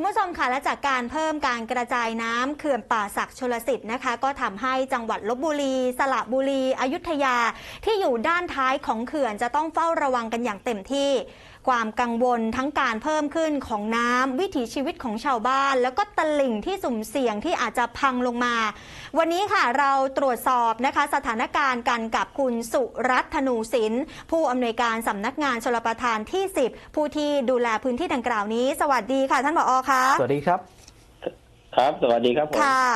คุณผู้ชมค่ะและจากการเพิ่มการกระจายน้ำเขื่อนป่าศักดิ์ชลสิทธิ์นะคะ ก็ทำให้จังหวัดลบบุรี สระบุรี อยุธยา ที่อยู่ด้านท้ายของเขื่อนจะต้องเฝ้าระวังกันอย่างเต็มที่ ความกังวลทั้งการเพิ่มขึ้นของน้ำวิถีชีวิตของชาวบ้าน แล้วก็ตลิ่งที่สุ่มเสี่ยงที่อาจจะพังลงมา วันนี้ค่ะเราตรวจสอบนะคะสถานการณ์กันกับคุณสุรัตน์ธนูศิลป์ผู้อำนวยการสำนักงานชลประทานที่ 10 ผู้ที่ดูแลพื้นที่ดังกล่าวนี้ สวัสดีค่ะท่านผอคะสวัสดีครับ ครับ สวัสดีครับผมค่ะ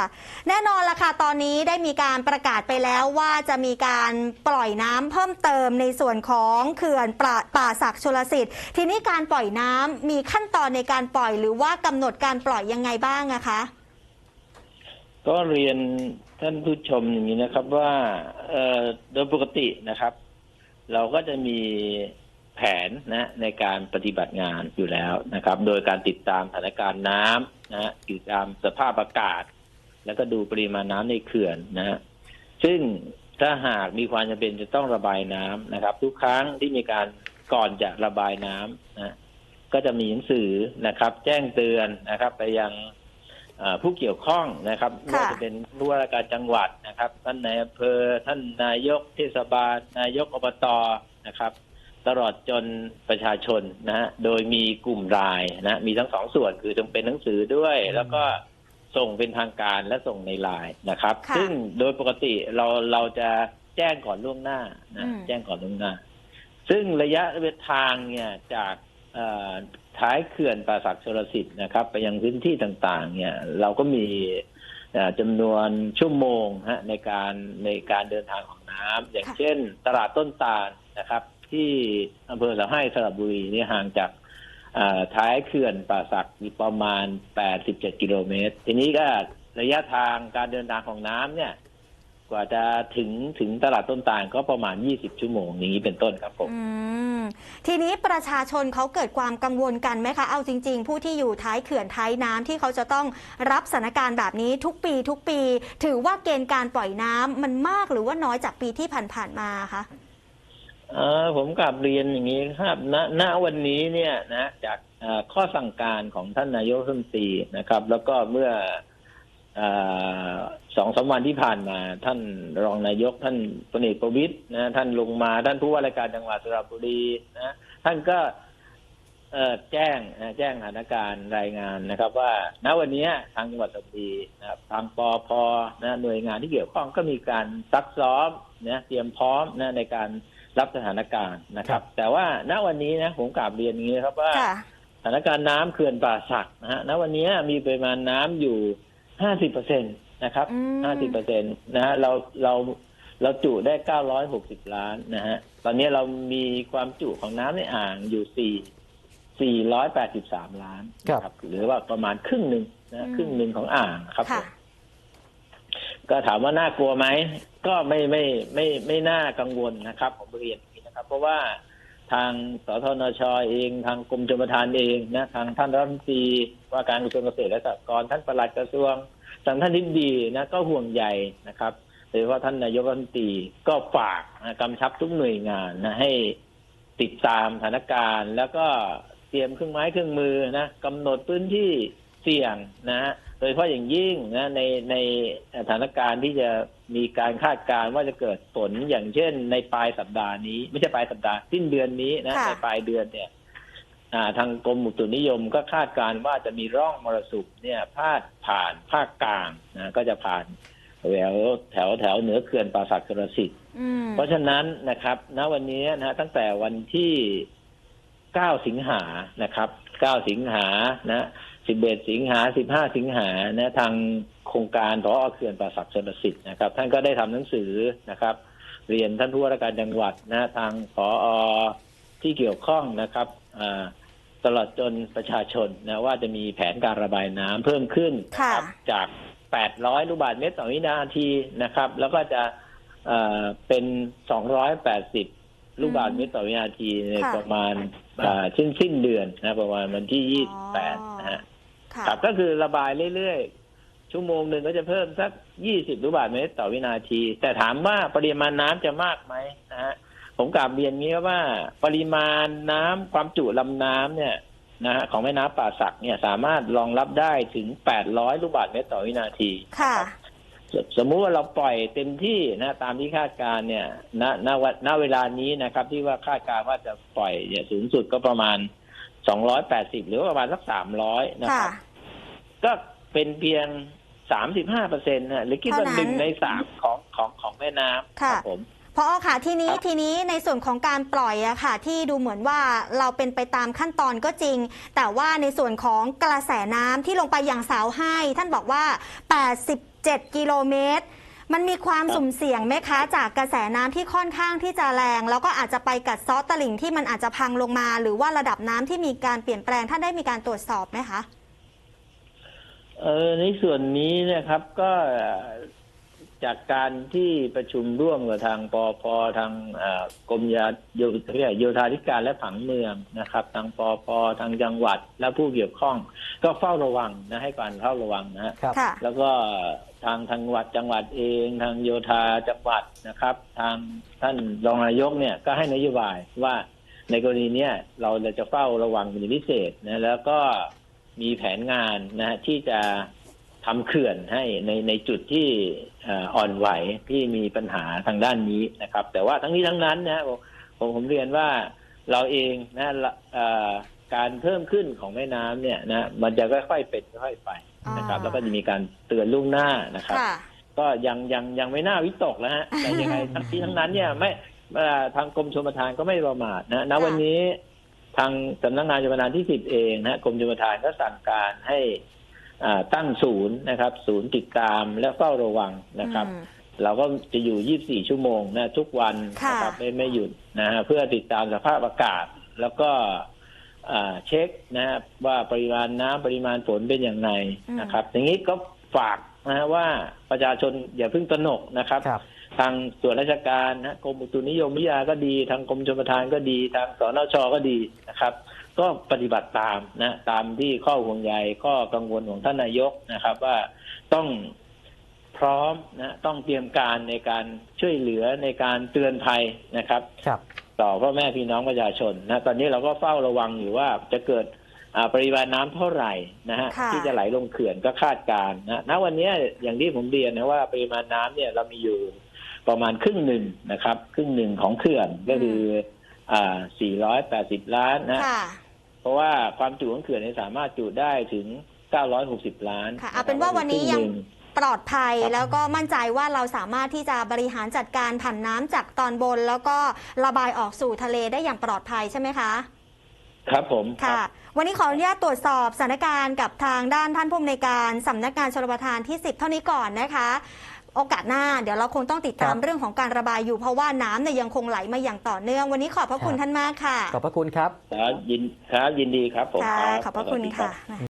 แน่นอนละค่ะ ตอนนี้ได้มีการประกาศไปแล้วว่าจะมีการปล่อยน้ำเพิ่มเติมในส่วนของเขื่อนป่าป่าศักดิ์ชลสิทธิ์ ทีนี้การปล่อยน้ำมีขั้นตอนในการปล่อยหรือว่ากำหนดการปล่อยยังไงบ้างอะคะ ก็เรียนท่านผู้ชมอย่างนี้นะครับว่าเอ่อโดยปกตินะครับ เราก็จะมีแผนนะในการปฏิบัติงานอยู่แล้วนะครับ โดยการติดตามสถานการณ์น้ำ นะฮะติดตามสภาพอากาศ แล้วก็ดูปริมาณน้ำในเขื่อนนะฮะซึ่งถ้าหากมีความจำเป็นจะต้องระบายน้ำนะครับ ทุกครั้งที่มีการก่อนจะระบายน้ำนะก็จะมีหนังสือนะครับ แจ้งเตือนนะครับ ไปยังเอ่อผู้เกี่ยวข้องนะครับไม่ว่าจะเป็นผู้ว่าราชการจังหวัดนะครับ ท่านนายอำเภอท่านนายกเทศบาล นายกอบตนะครับ ตลอดจนประชาชนนะฮะโดยมีกลุ่มรายนะมีทั้งสองส่วนคือต้องเป็นหนังสือด้วย แล้วก็ส่งเป็นทางการและส่งในไลน์นะครับ ค่ะซึ่งโดยปกติเราเราจะแจ้งก่อนล่วงหน้านะอืม แจ้งก่อนล่วงหน้า ซึ่งระยะทางเนี่ยจากเอ่อท้ายเขื่อนป่าศักดิ์ชลสิทธิ์นะครับ ไปยังพื้นที่ต่างๆ เนี่ย เราก็มีเอ่อจำนวนชั่วโมงฮะในการในการเดินทางของน้ำอย่างค่ะ เช่น ตลาดต้นตาลนะครับ ที่อำเภอสะให้สระบุรีนี่ห่างจากท้ายเขื่อนป่าศักดิ์มีประมาณ 87 กิโลเมตร ทีนี้ก็ระยะทางการเดินทางของน้ำเนี่ย กว่าจะถึงถึงตลาดต้นตาลก็ประมาณ 20 ชั่วโมงอย่างนี้เป็นต้นครับผมอืมทีนี้ประชาชนเขาเกิดความกังวลกันไหมคะ เอาจริง ๆ ผู้ที่อยู่ท้ายเขื่อนท้ายน้ำที่เขาจะต้องรับสถานการณ์แบบนี้ทุกปีทุกปี ถือว่าเกณฑ์การปล่อยน้ำมันมากหรือว่าน้อยจากปีที่ผ่านๆมาคะ เออผมกลับเรียนอย่างนี้ครับณณวันนี้เนี่ยนะจากข้อสั่งการของท่านนายกรัฐมนตรีนะครับ แล้วก็เมื่ออสองสามวันที่ผ่านมา ท่านรองนายกท่านพลเอกประวิตยนะท่านลงมาท่านผู้ว่าราชการจังหวัดสระบุรีนะท่านก็แจ้งนะแจ้งสถานการณ์รายงานนะครับ ว่าณวันนี้ทางจังหวัดสระบุรีนะครับทางปอพนะหน่วยงานที่เกี่ยวข้องก็มีการซักซ้อมนะเตรียมพร้อมนะในการ รับสถานการณ์นะครับ แต่ว่าณวันนี้นะผมกราบเรียนอย่างนี้นะครับว่าค่ะสถานการณ์น้ำเขื่อนป่าสักนะฮะณวันนี้มีปริมาณน้ำอยู่ห้าสิบเปอร์เซ็นตนะครับอืมห้าสิบเปอร์เซ็นตนะฮะเราเราเราจุได้เก้าร้อยหกสิบล้านนะฮะตอนนี้เรามีความจุของน้ำในอ่างอยู่สี่สี่ร้อยแปดสิบสามล้านครับ หรือว่าประมาณครึ่งหนึ่งนะครึ่งหนึ่งของอ่างครับผค่ะม ก็ถามว่าน่ากลัวไหมก็ไม่ไม่ไม่ไม่น่ากังวลนะครับผมเรียนอย่างนี้นะครับ เพราะว่าทางสทนชเองทางกรมชลประทานเองนะทางท่านรัฐมนตรีว่าการกระทรวงเกษตรและสหกรณ์ท่านปลัดกระทรวงทางท่านทิบดีนะก็ห่วงใยนะครับโดยเฉพาะท่านนายกรัฐมนตรีก็ฝากนะกำชับทุกหน่วยงานนะให้ติดตามสถานการณ์ แล้วก็เตรียมเครื่องไม้เครื่องมือนะกำหนดพื้นที่ เสี่ยงนะฮะโดยเฉพาะอย่างยิ่งนะในในสถานการณ์ที่จะมีการคาดการณ์ว่าจะเกิดฝนอย่างเช่น ในปลายสัปดาห์นี้ ไม่ใช่ปลายสัปดาห์สิ้นเดือนนี้นะค่ะในปลายเดือนเนี่ยอ่าทางกรมอุตุนิยมก็คาดการณ์ว่าจะมีร่องมรสุมเนี่ยพาดผ่านภาคกลางนะก็จะผ่านแถวแถวแถวเหนือเขื่อนป่าสักชลสิทธิ์อืมเพราะฉะนั้นนะครับณวันนี้นะฮะตั้งแต่วันที่ 9 สิงหานะครับ 9 สิงหานะ 11 สิงหา 15 สิงหานะทางโครงการพอเขื่อนป่าศักดิ์ชนสิทธิ์นะครับ ท่านก็ได้ทำหนังสือนะครับ เรียนท่านผู้ว่าราชการจังหวัดนะทางพอที่เกี่ยวข้องนะครับอ่าตลอดจนประชาชนนะว่าจะมีแผนการระบายน้ำเพิ่มขึ้นนะครับค่ะจาก 800 ลูกบาศก์เมตรต่อวินาทีนะครับ แล้วก็จะเอ่อเป็น 280 ลูกบาศก์เมตรต่อวินาทีในค่ะประมาณอ่าสิ้นสิ้นเดือนนะประมาณวันที่อ๋อ28นะฮะ ค่ะครับก็คือระบายเรื่อยๆ ชั่วโมงหนึ่งก็จะเพิ่มสัก20ลูกบาศก์เมตรต่อวินาที แต่ถามว่าปริมาณน้ำจะมากไหมนะฮะผมกลับเรียนงี้ครับว่า ปริมาณน้ำความจุลำน้ำเนี่ยนะฮะของแม่น้ำป่าสักเนี่ยสามารถรองรับได้ถึง800ลูกบาศก์เมตรต่อวินาที ค่ะ สสมมุติว่าเราปล่อยเต็มที่นะตามที่คาดการณ์เนี่ยณณวันณเวลานี้นะครับ ที่ว่าคาดการณ์ว่าจะปล่อยเนี่ยสูงสุดก็ประมาณ 280หรือว่าประมาณสัก300นะคค่ะ รับ ก็เป็นเพียง35เปอร์เซ็นต์นะหรือคิดว่าเท่านั้นหนึ่งในสามของของของแม่น้ำค่ะครับผม พอค่ะทีนี้ครับ ทีนี้ในส่วนของการปล่อยอะค่ะ ที่ดูเหมือนว่าเราเป็นไปตามขั้นตอนก็จริง แต่ว่าในส่วนของกระแสน้ำที่ลงไปอย่างสาวให้ ท่านบอกว่า 87 กิโลเมตร มันมีความสุ่มเสี่ยงไหมคะจากกระแสน้ำที่ค่อนข้างที่จะแรง แล้วก็อาจจะไปกัดเซาะตลิ่งที่มันอาจจะพังลงมา หรือว่าระดับน้ำที่มีการเปลี่ยนแปลงท่านได้มีการตรวจสอบไหมคะ เออในส่วนนี้เนะครับก็จากการที่ประชุมร่วมกับทางปอพทางเอ่อกรมยาโยเรียกโยธาธิการและผังเมืองนะครับ ทางปอพทางจังหวัดและผู้เกี่ยวข้อง ก็เฝ้าระวังนะให้การเฝ้าระวังนะฮะครับค่ะ แล้วก็ ทางทางวัดจังหวัดเองทางโยธาจังหวัดนะครับ ทางท่านรองนายกเนี่ยก็ให้นโยบายว่าในกรณีเนี้ยเราจะเฝ้าระวังเป็นพิเศษนะแล้วก็มีแผนงานนะฮะที่จะทำเขื่อนให้ในในจุดที่อ่อนไหวที่มีปัญหาทางด้านนี้นะครับ แต่ว่าทั้งนี้ทั้งนั้นนะผมผมผมเรียนว่าเราเองนะะการเพิ่มขึ้นของแม่น้ำเนี่ยนะมันจะค่อยๆเป็นค่อยๆไป นะครับอ่าแล้วก็จะมีการเตือนล่วงหน้านะครับ ค่ะ ก็ยังยังยังไม่น่าวิตกแล้วฮะแต่ยังไงทั้งที่ทั้งนั้นเนี่ยไม่เอ่อทางกรมชลประทานก็ไม่ประมาทนะณค่ะ วันนี้ ทางสำนักงานชลประทานที่สิบเองนะกรมชลประทานก็สั่งการให้อ่าตั้งศูนย์นะครับ ศูนย์ติดตามและเฝ้าระวังนะครับ อืม เราก็จะอยู่ 24 ชั่วโมงนะทุกวันค่ะ นะครับไม่ไม่หยุดนะฮะเพื่อติดตามสภาพอากาศ แล้วก็อ่า เช็คนะครับว่าปริมาณน้ำปริมาณฝนเป็นอย่างไรนะครับ อย่างนี้ก็ฝากนะฮะว่าประชาชนอย่าเพิ่งตระหนกนะครับครับทางส่วนราชการนะกรมอุตุนิยมวิทยาก็ดี ทางกรมชลประทานก็ดี ทางสนชก็ดีนะครับ ก็ปฏิบัติตามนะตามที่ข้อห่วงใยข้อกังวลของท่านนายกนะครับ ว่าต้องพร้อมนะต้องเตรียมการในการช่วยเหลือในการเตือนภัยนะครับครับ ต่อพ่อแม่พี่น้องประชาชนนะตอนนี้เราก็เฝ้าระวังอยู่ว่าจะเกิดอ่าปริมาณน้ำเท่าไหร่นะฮะค่ะที่จะไหลลงเขื่อนก็คาดการณ์นะณวันนี้อย่างที่ผมเรียนนะว่าปริมาณน้ำเนี่ยเรามีอยู่ประมาณครึ่งหนึ่งนะครับ ครึ่งหนึ่งของเขื่อนก็คืออ่า480 ล้านนะค่ะเพราะว่าความจุของเขื่อนเนี่ยสามารถจุได้ถึง 960 ล้านค่ะเอาเป็นว่าวันนี้ยังครึ่หนึ่ ปลอดภัยครับแล้วก็มั่นใจว่าเราสามารถที่จะบริหารจัดการผันน้ำจากตอนบน แล้วก็ระบายออกสู่ทะเลได้อย่างปลอดภัยใช่ไหมคะครับผมค่ะรับวันนี้ขออนุญาตตรวจสอบสถานการณ์กับทางด้านท่านผู้อำนวยการสำนักงานชลประทานที่ 10 เท่านี้ก่อนนะคะโอกาสหน้าเดี๋ยวเราคงต้องติดตามครับเรื่องของการระบายอยู่เพราะว่าน้ำเนี่ยยังคงไหลมาอย่างต่อเนื่อง วันนี้ขอบพระคุณครับท่านมากค่ะ ขอบพระคุณครับครับยินครับยินดีครับผมค่ะรับขอบพระคุณสวัสดีรัค่ะบ